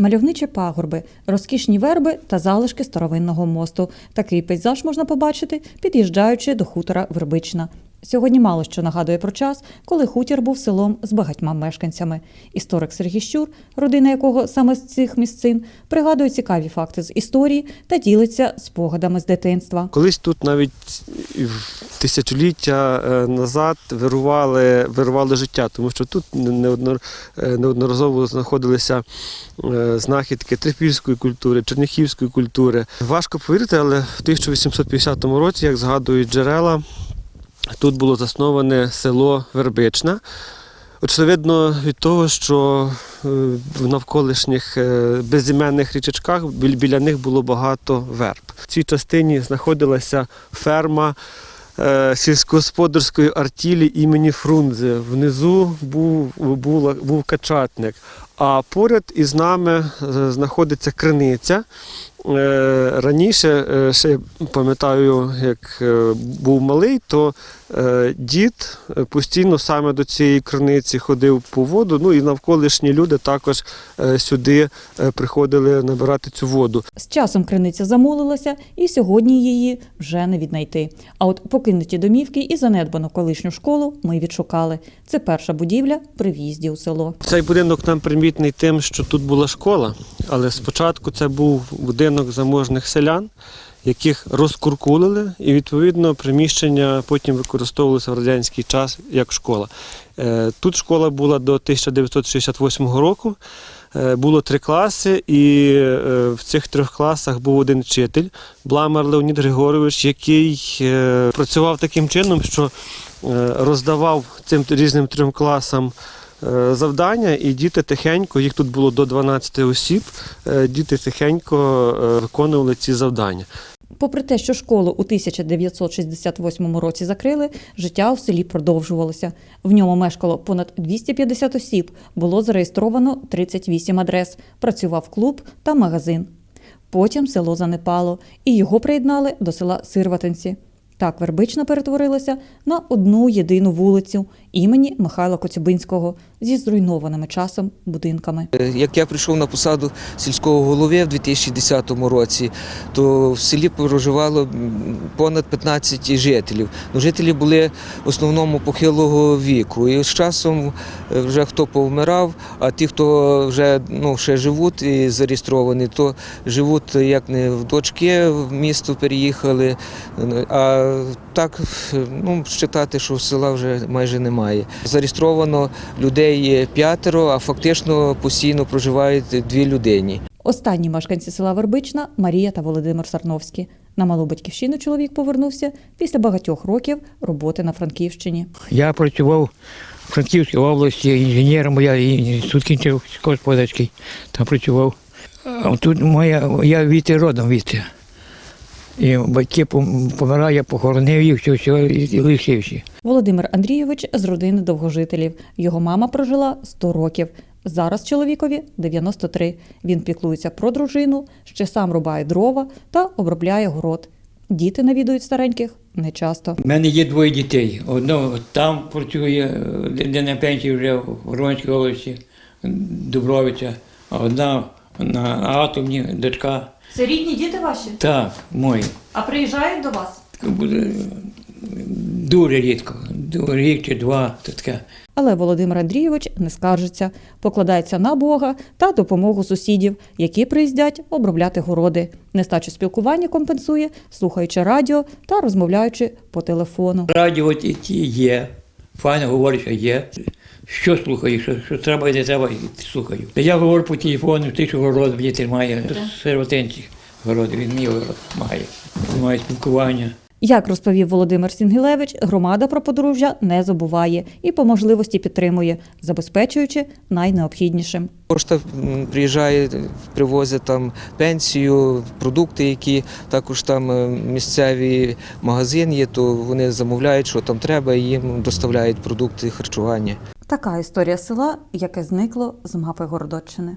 Мальовничі пагорби, розкішні верби та залишки старовинного мосту. Такий пейзаж можна побачити, під'їжджаючи до хутора Вербична. Сьогодні мало що нагадує про час, коли хутір був селом з багатьма мешканцями. Історик Сергій Щур, родина якого саме з цих місцин, пригадує цікаві факти з історії та ділиться спогадами з дитинства. Колись тут навіть тисячоліття е, назад вирували, вирували життя, тому що тут е, неодноразово знаходилися е, знахідки трипільської культури, черняхівської культури. Важко повірити, але в 1850 році, як згадують джерела, тут було засноване село Вербична. Очевидно, від того, що в навколишніх безіменних річечках біля них було багато верб. В цій частині знаходилася ферма сільськогосподарської артілі імені Фрунзе. Внизу був, була, був качатник. А поряд із нами е, знаходиться криниця. Е, Раніше, е, ще пам'ятаю, як був малий, то дід постійно саме до цієї криниці ходив по воду. Ну і навколишні люди також сюди приходили набирати цю воду. З часом криниця замулилася, і сьогодні її вже не віднайти. А от покинуті домівки і занедбану колишню школу ми відшукали. Це перша будівля при в'їзді у село. Цей будинок нам примітний тим, що тут була школа, але спочатку це був будинок заможних селян, яких розкуркулили, і відповідно приміщення потім використовувалося в радянський час як школа. Е, Тут школа була до 1968 року. Е, Було три класи, і е, в цих трьох класах був один вчитель Бламар Леонід Григорович, який працював таким чином, що роздавав цим різним трьом класам завдання, і діти тихенько, їх тут було до 12 осіб, е, діти тихенько е, виконували ці завдання. Попри те, що школу у 1968 році закрили, життя у селі продовжувалося. В ньому мешкало понад 250 осіб, було зареєстровано 38 адрес, працював клуб та магазин. Потім село занепало, і його приєднали до села Сирватинці. Так Вербична перетворилася на одну єдину вулицю імені Михайла Коцюбинського зі зруйнованими часом будинками. Е, Як я прийшов на посаду сільського голови в 2010 році, то в селі проживало понад 15 жителів. Ну, жителі були в основному похилого віку. І з часом е, вже хто повмирав, а ті, хто вже ну, ще живуть і зареєстровані, то живуть як не в дочки в місто переїхали. А так ну, считати, що села вже майже немає. Зареєстровано людей п'ятеро, а фактично постійно проживають дві людині. Останні мешканці села Вербична Марія та Володимир Сарновські. На малу батьківщину чоловік повернувся після багатьох років роботи на Франківщині. Я працював в Франківській області інженером, я і інститут кінчив господарський, там працював. А тут моя, я віти родом віти. І батьки пом- помирали, я похоронив їх, все, все, і лишився. Володимир Андрійович з родини довгожителів. Його мама прожила 100 років. Зараз чоловікові 93. Він піклується про дружину, ще сам рубає дрова та обробляє город. Діти навідують стареньких нечасто. У мене є двоє дітей. Одно там працює, де де на пенсії вже в Воронській області, Дубровиця, а одна на атомні, дочка. Це рідні діти ваші? Так, мої. А приїжджають до вас? Буде Дуже рідко, рік чи два, то таке. Але Володимир Андрійович не скаржиться, покладається на Бога та допомогу сусідів, які приїздять обробляти городи. Нестачу спілкування компенсує, слухаючи радіо та розмовляючи по телефону. Радіо є. Файно говориш, що є. Що слухаю, що, що треба і не треба, і слухаю. Я говорю по телефону, ти що город мені тримає, сиротинці город, він мій город має. Має спілкування. Як розповів Володимир Сінгілевич, громада про подружжя не забуває і по можливості підтримує, забезпечуючи найнеобхіднішим. Пошта м, приїжджає, привозять там пенсію, продукти, які також там е, місцеві магазин є, то вони замовляють, що там треба, і їм доставляють продукти харчування. Така історія села, яке зникло з мапи Городоччини.